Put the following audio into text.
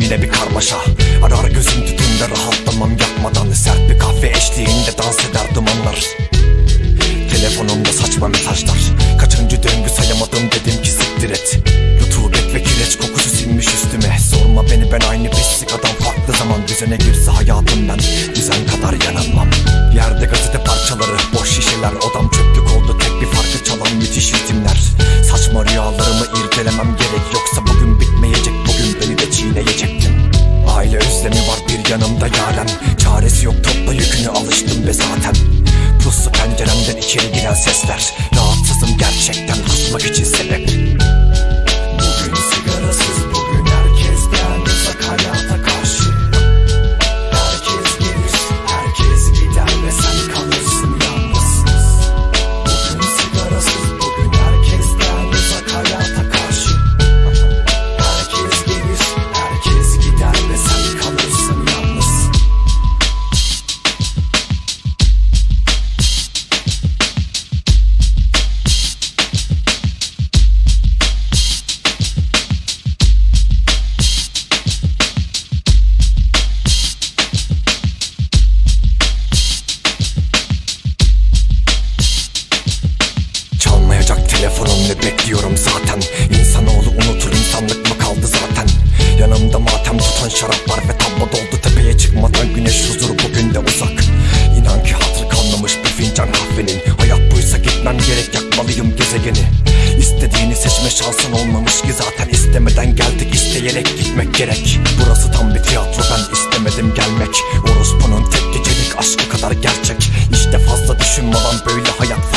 yine bir karmaşa. Arar gözüm tütünde rahatlamam. Yakmadan Sert bir kahve eşliğinde dans eder dumanlar. Telefonumda saçma mesajlar. Kaçıncı döngü sayamadım dedim ki siktir et. Rutubet ve kireç kokusu sinmiş üstüme. Sorma beni ben aynı pislik adam. Farklı zaman Düzene girse hayatım ben. Düzen kadar yanılmam Yerde gazete parçaları boş şişeler. Odam çöplük oldu tek bir farkı çalan müthiş ritimler. Saçma rüyalarımı irdelemem gerek. Yoksa özlemi var bir yanımda yaren. Çaresi yok topla yükünü alıştım ve zaten. Puslu penceremden içeri giren sesler. Rahatsızım gerçekten kusmak için sebep ne bekliyorum zaten. İnsanoğlu unutur insanlık mı kaldı zaten? Yanımda matem tutan şarap var ve tablo doldu. Tepeye çıkmadan güneş huzur bugün de uzak. İnan ki hatır kalmamış bir fincan kahvenin. Hayat buysa gitmem gerek yakmalıyım gezegeni. İstediğini seçme şansın olmamış ki zaten. İstemeden geldik isteyerek gitmek gerek. Burası tam bir tiyatro ben istemedim gelmek. Orospunun tek gecelik aşkı kadar gerçek. İşte fazla düşünmeden böyle hayat